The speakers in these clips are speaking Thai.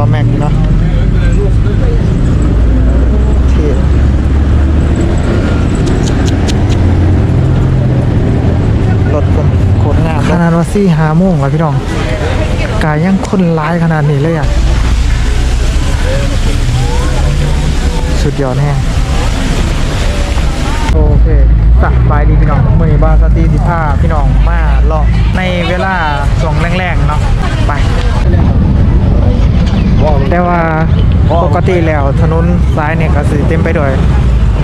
ล้อแม็กเนาะรถผมโคตรงามขนาดว่าซี่หาโมงแล้วพี่น้องกายยังคนร้ายขนาดนี้เลยอะ สุดยอดแน่โอเคสบายดีพี่น้องมือบาสตีสิผ้าพี่น้องมาเลาะในเวลาช่วงแรงๆเนาะไป แต่ว่าปกติแล้วถนนซ้ายเนี่ยก็สิเต็มไปด้วย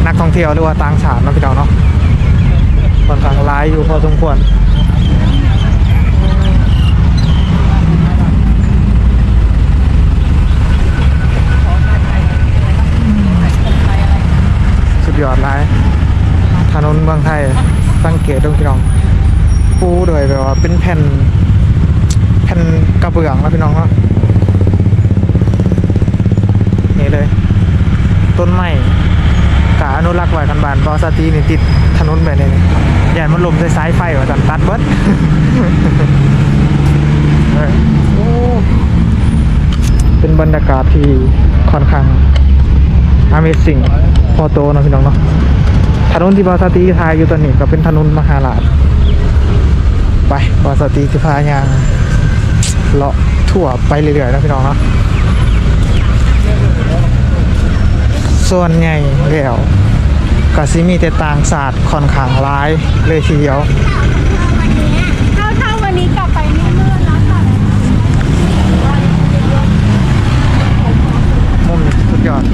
นักท่องเที่ยวหรือว่าต่างชาติเนาะพี่น้องเนาะค่อนข้างร้ายอยู่พอสมควรสุดยอดร้ายถนนเมืองไทยสังเกตดูพี่น้องปูโดยแบบว่าเป็นแผ่นแผ่นกระเบื้องแล้วพี่น้องเนาะนี่เลย ต้นไม้กาอนุรักษ์ไว้กันบานบอสตีนี่ติดถนนแบบนี้อย่มันลมใส่สายไฟว่าจันตัดเบิดเฮ้ยโอ้เป็นบรรยากาศที่ค่อนข้าง Amazing พอโตนะพี่น้องเนาะถนนที่บาสตีทายอยู่ตอนนี้ก็เป็นถนนมหาลาชไปบาสตีสิพายางเลาะทั่วไปเรื่อยๆนะพี่น้องเนาะ ส่วนใหญ่แล้วก็สิมีแต่ต่างศาสตร์ค่อนข้างร้ายเลยทีเดียวถ้าถ้าวันนี้กลับไปนี่มืดแล้วค่ะมุมนี้สุดยอด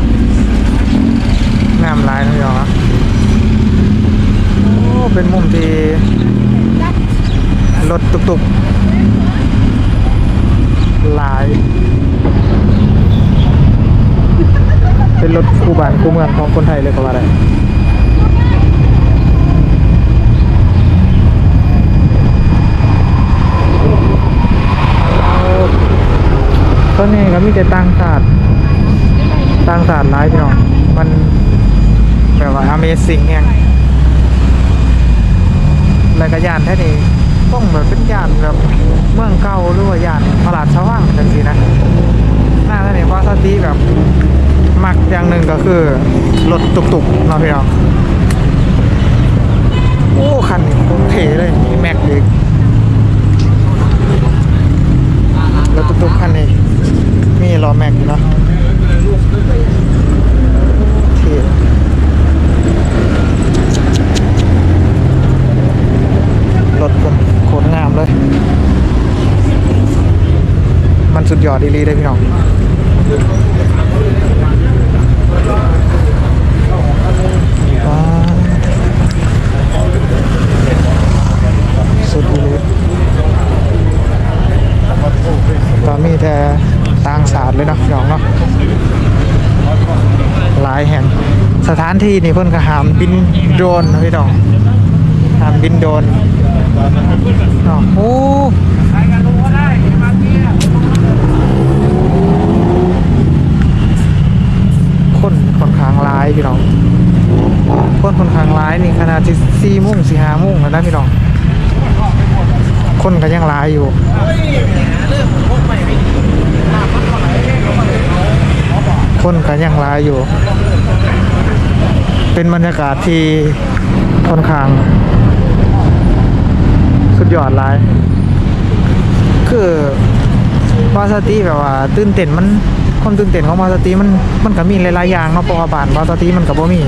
งามร้ายนะพี่น้องเนาะโอ้เป็นมุมที่รถตุกๆหลาย เป็น รถคู่บ้านคู่เมืองของคนไทยเลยก็ว่าได้ตอนนี้ก็มีแต่ต่างชาติต่างชาติหลายพี่น้องมันแบบว่า Amazing แฮงแล้วก็ยานแท้นี้ต้องแบบเป็นยานแบบเมืองเก่าหรือว่ายานตลาดชาวว่างจังซี่นะหน้าแท้นี้วาซาติแบบ มักอย่างหนึ่งก็คือรถตุกๆเนาะพี่น้องโอ้คันนี้โคตรเท่เลยมีแม็กอีกรถตุกๆคันนี้มีล้อแม็กอยู่เนาะเท่รถผมโคตรงามเลย มันสุดยอดดีๆเลยพี่น้อง ว้าวสุดเลยก็มีแต่ต่างศาสตร์เลยเนาะพี่น้องเนาะหลายแห่ง สถาน ที่นี่เพิ่นก็หามบินโดรนพี่น้องหามบินโดรนเนาะโอ้คนค่อนข้างหลายพี่น้องคนค่อนข้างร้ายนี่ขนาดที่สี่มุ่งสี่ห้ามุ่งแล้วนะพี่น้องคนก็ยังร้ายอยู่คนก็ยังร้ายอยู่ เป็นบรรยากาศที่ค่อนข้าง สุดยอดร้าย คือวาสติแบบว่าตื่นเต้นมันความตื่นเต้นของวาสติมันมันก็มีหลายๆอย่างเนาะเพราะว่าบ้านวาสติมันก็บ่มี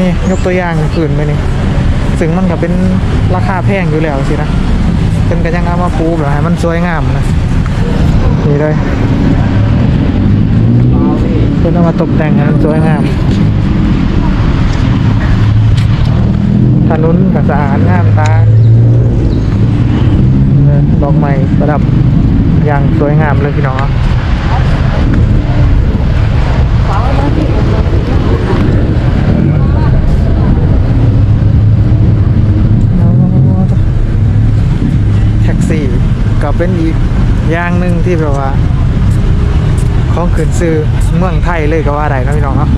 นี่ยกตัวอย่างผืนไปนี่ซึ่งมันก็เป็นราคาแพงอยู่แล้วสินะเป็นก็ยังเอามาปูแบบให้มันสวยงามนะนี่เลยเป็นเอามาตกแต่งให้มันสวยงามถ นนกับสะอาดงามตาดอกไม้ประดับอย่างสวยงามเลยพี่น้องแท็กซี่ก็เป็นอีกอย่างหนึ่งที่แบบว่า ของขืนซื้อเมืองไทยเลยก็ว่าได้นะพี่น้องเนาะ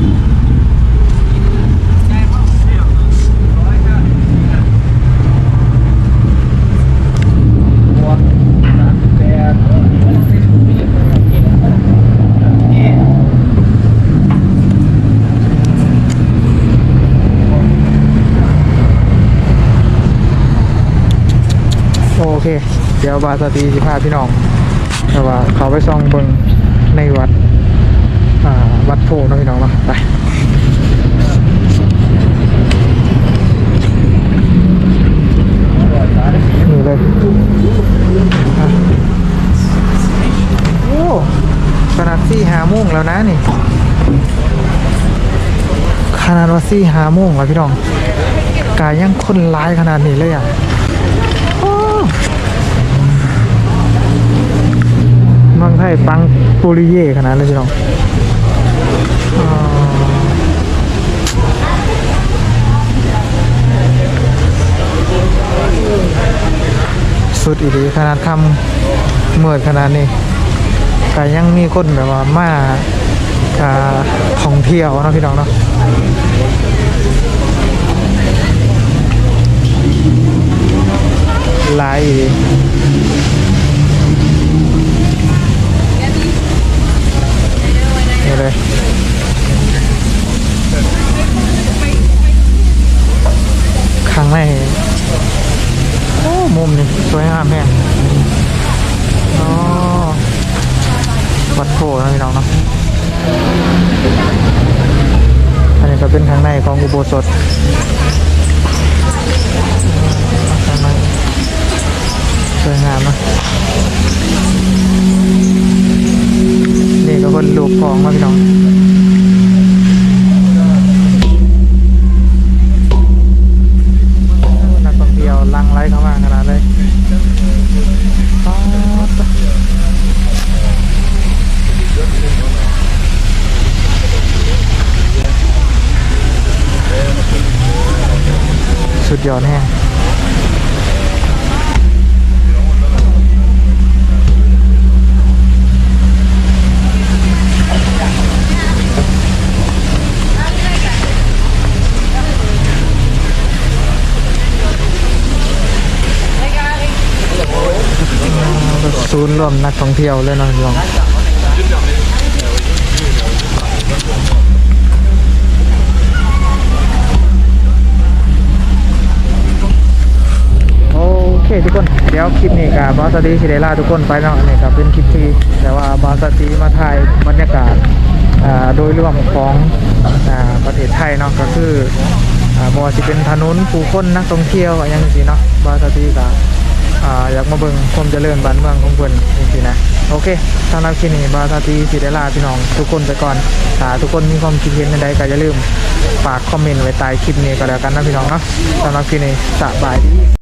โอเค เดี๋ยวบาสตีสิพาพี่น้องแต่ว่าเขาไปซองเบิงในวัดอ่าวัดโพนะพี่น้องเนาะไปนี่เลยอโอ้ขนาดสี่หาโมงแล้วนะนี่ขนาดว่าสี่หาโมงแล้วพี่น้องกายยังคนร้ายขนาดนี้เลยอะ ไทยปังปุริเย่ขนาดเลยพี่น้องสุดอีดีขนาดคำเมิดขนาดนี้กายยังมีคนแบบว่ามาท่องเที่ยวนะพี่น้องเนาะลายอีกนี่เลย ข้างในโอ้มุมนี่สวยงามแม่อ๋อวัดโพนะพี่น้องเนาะอันนี้ก็เป็นข้างในของอุโบสถข้างในสวยงามนะ ลูกของมาพี่น้องนักท่องเที่ยวลังไลเข้ามาขนาดเลยสุดยอดแฮ ศูนย์รวมนักท่องเที่ยวเลยเนาะพี่น้องโอเคทุกคนเดี๋ยวคลิปนี้กับบอสตีสิเดล่าทุกคนไปเนาะอันนี่ก็เป็นคลิปที่แต่ว่าบอสตีมาถ่ายบรรยากาศอ่าโดยรวมของอ่าประเทศไทยเนาะก็คืออ่าบอสิเป็นถนนผู้คนนักท่องเที่ยวอย่างนี้เนาะบอสตีก็ อ่าอยากมาเบิ่งความเจริญบ้านเมืองของเพิ่นจริงๆนะโอเคสำหรับคลิปนี้บาซาตีสิเดลาพี่น้องทุกคนไปก่อนถ้าทุกคนมีความคิดเห็นใดๆก็อย่าลืมฝากคอมเมนต์ไว้ใต้คลิปนี้ก็แล้วกันนะพี่น้องเนาะสำหรับคลิปนี้สบายดี